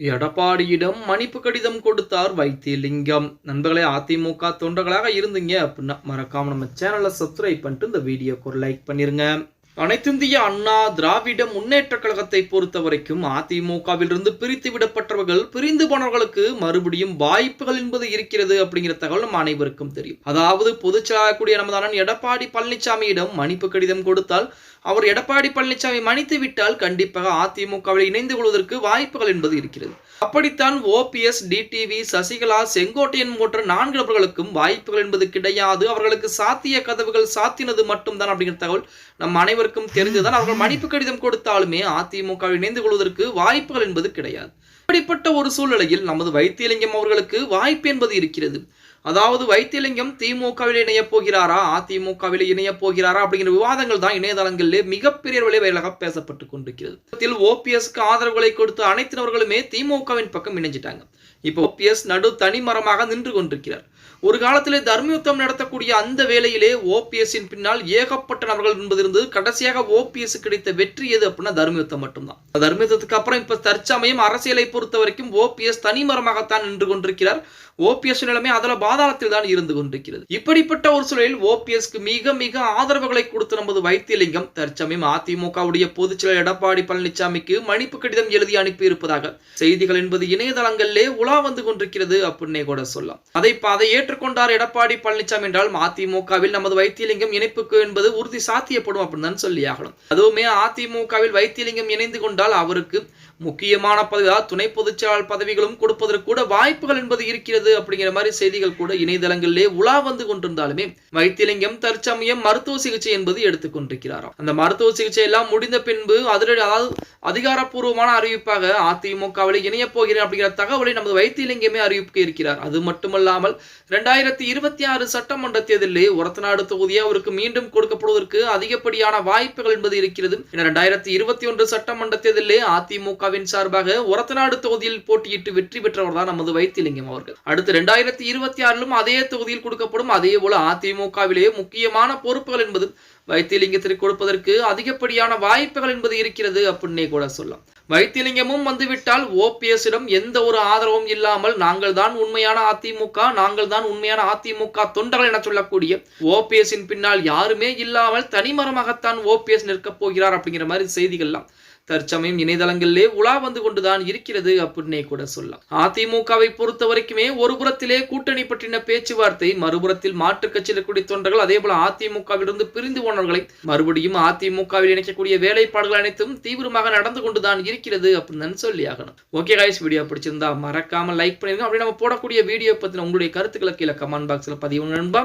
எடப்பாடியிடம் மன்னிப்பு கடிதம் கொடுத்தார் வைத்தியலிங்கம். நண்பர்களே அதிமுக தொண்டர்களாக இருந்தீங்க அப்படின்னா மறக்காம நம்ம சேனலை சப்ஸ்கிரைப் பண்ணிட்டு இந்த வீடியோக்கு ஒரு லைக் பண்ணிருங்க. அனைத்திந்திய அண்ணா திராவிட முன்னேற்ற கழகத்தை பொறுத்த வரைக்கும் அதிமுகவிலிருந்து பிரித்து விடப்பட்டவர்கள் பிரிந்து போனவர்களுக்கு மறுபடியும் வாய்ப்புகள் என்பது இருக்கிறது அப்படிங்கிற தகவல் நம்ம அனைவருக்கும் தெரியும். அதாவது பொதுச்செயலாளக்கூடிய நமது அண்ணன் எடப்பாடி பழனிசாமியிடம் மன்னிப்பு கடிதம் கொடுத்தால் அவர் எடப்பாடி பழனிசாமி மன்னித்து விட்டால் கண்டிப்பாக அதிமுகவில் இணைந்து கொள்வதற்கு வாய்ப்புகள் என்பது இருக்கிறது. அப்படித்தான் ஓபிஎஸ் டிடிவி சசிகலா செங்கோட்டையன் போன்ற நான்கு நபர்களுக்கும் வாய்ப்புகள் என்பது கிடையாது. அவர்களுக்கு சாத்திய கதவுகள் சாத்தினது மட்டும்தான் அப்படிங்கிற தகவல் நம் அனைவரும் அனைவருக்கும் தெரிந்துதான் அவர்கள் மன்னிப்பு கடிதம் கொடுத்தாலுமே அதிமுக இணைந்து கொள்வதற்கு வாய்ப்புகள் என்பது கிடையாது. அப்படிப்பட்ட ஒரு சூழ்நிலையில் நமது வைத்தியலிங்கம் அவர்களுக்கு வாய்ப்பு என்பது இருக்கிறது. அதாவது வைத்தியலிங்கம் திமுகவில் இணைய போகிறாரா அதிமுகவில் இணைய போகிறாரா அப்படிங்கிற விவாதங்கள் தான் இணையதளங்களிலே மிகப்பெரிய விளைவாக பேசப்பட்டு கொண்டிருக்கிறது. ஓபிஎஸ்க்கு ஆதரவுகளை கொடுத்து அனைத்தினவர்களுமே திமுகவின் பக்கம் இணைஞ்சிட்டாங்க. இப்போ ஓபிஎஸ் நடு தனிமரமாக நின்று கொண்டிருக்கிறார். ஒரு காலத்திலே தர்மயுத்தம் நடத்தக்கூடிய அந்த வேளையிலே ஓபிஎஸ்ஸின் பின்னால் ஏகப்பட்ட நபர்கள் என்பது இருந்தது கடைசியாக ஓபிஎஸ் கிடைத்த வெற்றி எது அப்படின்னா தர்மயுத்தம் மட்டும்தான். தர்மயுத்தத்துக்கு அப்புறம் இப்ப தற்சமயம் அரசியலை பொறுத்த வரைக்கும் ஓபிஎஸ் தனிமரமாகத்தான் நின்று கொண்டிருக்கிறார். ஓபிஎஸ் நிலைமை அதில் பாதாளத்தில் தான் இருந்து கொண்டிருக்கிறது. இப்படிப்பட்ட ஒரு சூழலில் ஓபிஎஸ்க்கு மிக மிக ஆதரவுகளை கொடுத்த நமது வைத்தியலிங்கம் தற்சமயம் அதிமுகவுடைய பொதுச்செயலர் எடப்பாடி பழனிசாமிக்கு மன்னிப்பு கடிதம் எழுதி அனுப்பி இருப்பதாக செய்திகள் என்பது இணையதளங்களிலே உலா வந்து கொண்டிருக்கிறது அப்படின்னே கூட சொல்லலாம். அதை அதை ஏற்றுக்கொண்டார் எடப்பாடி பழனிசாமி என்றால் அதிமுகவில் நமது வைத்தியலிங்கம் இணைப்புக்கு என்பது உறுதி சாத்தியப்படும் அப்படின்னு தான் சொல்லி ஆகணும். அதுவுமே அதிமுகவில் வைத்தியலிங்கம் இணைந்து கொண்டால் அவருக்கு முக்கியமான பதவி துணை பொதுச்செயலாளர் பதவிகளும் கொடுப்பதற்கு கூட வாய்ப்புகள் என்பது இருக்கிறது அப்படிங்கிற மாதிரி செய்திகள் கூட இணையதளங்களிலே உலா வந்து கொண்டிருந்தாலுமே வைத்தியலிங்கம் தற்சமயம் மருத்துவ சிகிச்சை என்பது எடுத்துக்கொண்டிருக்கிறாராம் அந்த மருத்துவ சிகிச்சை எல்லாம் முடிந்த பின்பு அதிரடி அதாவது அதிகாரப்பூர்வமான அறிவிப்பாக அதிமுகவில் இணைய போகிறேன் அப்படிங்கிற தகவலை நமது வைத்தியலிங்கமே அறிவிக்க இருக்கிறார். அது மட்டுமல்லாமல் இரண்டாயிரத்தி இருபத்தி ஆறு சட்டமன்ற தேர்தலிலே ஒரத்தநாடு தொகுதியை அவருக்கு மீண்டும் கொடுக்கப்படுவதற்கு அதிகப்படியான வாய்ப்புகள் என்பது இருக்கிறது. இரண்டாயிரத்தி இருபத்தி ஒன்று சட்டமன்ற தேர்தலிலே திமுகவின் சார்பாக ஒரத்தநாடு தொகுதியில் போட்டியிட்டு வெற்றி பெற்றவர் தான் நமது வைத்திலிங்கம் அவர்கள். அடுத்து இரண்டாயிரத்தி இருபத்தி ஆறிலும் அதே தொகுதியில் கொடுக்கப்படும் அதே போல அதிமுகவிலேயே முக்கியமான பொறுப்புகள் என்பது வைத்தியலிங்கத்திற்கு கொடுப்பதற்கு அதிகப்படியான வாய்ப்புகள் என்பது இருக்கிறது அப்படின்னே கூட சொல்லலாம். வைத்தியலிங்கமும் வந்துவிட்டால் ஓபிஎஸ்ஸிடம் எந்த ஒரு ஆதரவும் இல்லாமல் நாங்கள் தான் உண்மையான அதிமுக நாங்கள் தான் உண்மையான அதிமுக தொண்டர்கள் என சொல்லக்கூடிய ஓபிஎஸ்ஸின் பின்னால் யாருமே இல்லாமல் தனிமரமாகத்தான் ஓபிஎஸ் நிற்கப் போகிறார் அப்படிங்கிற மாதிரி செய்திகள்லாம் தற்சமயம் இணையதளங்களிலே உலா வந்து கொண்டுதான் இருக்கிறது அப்படின்னே கூட சொல்லலாம். அதிமுகவை பொறுத்த வரைக்குமே ஒரு புறத்திலே கூட்டணி பற்றின பேச்சுவார்த்தை மறுபுறத்தில் மாற்றுக் கட்சியில் கூடிய தொண்டர்கள் அதே போல அதிமுகவிலிருந்து பிரிந்து மாணவர்களை மறுபடியும் அதிமுகவில் இணைக்கக்கூடிய வேலைப்பாடுகள் அனைத்தும் தீவிரமாக நடந்து கொண்டுதான் இருக்கிறது அப்படின்னு சொல்லி ஆகணும். ஓகே காய்ஸ் வீடியோ பிடிச்சிருந்தா மறக்காம லைக் பண்ணிருங்க. அப்படி நம்ம போடக்கூடிய வீடியோ பத்தின உங்களுடைய கருத்துக்களை கீழே கமெண்ட் பாக்ஸ்ல பதிவு நண்பா.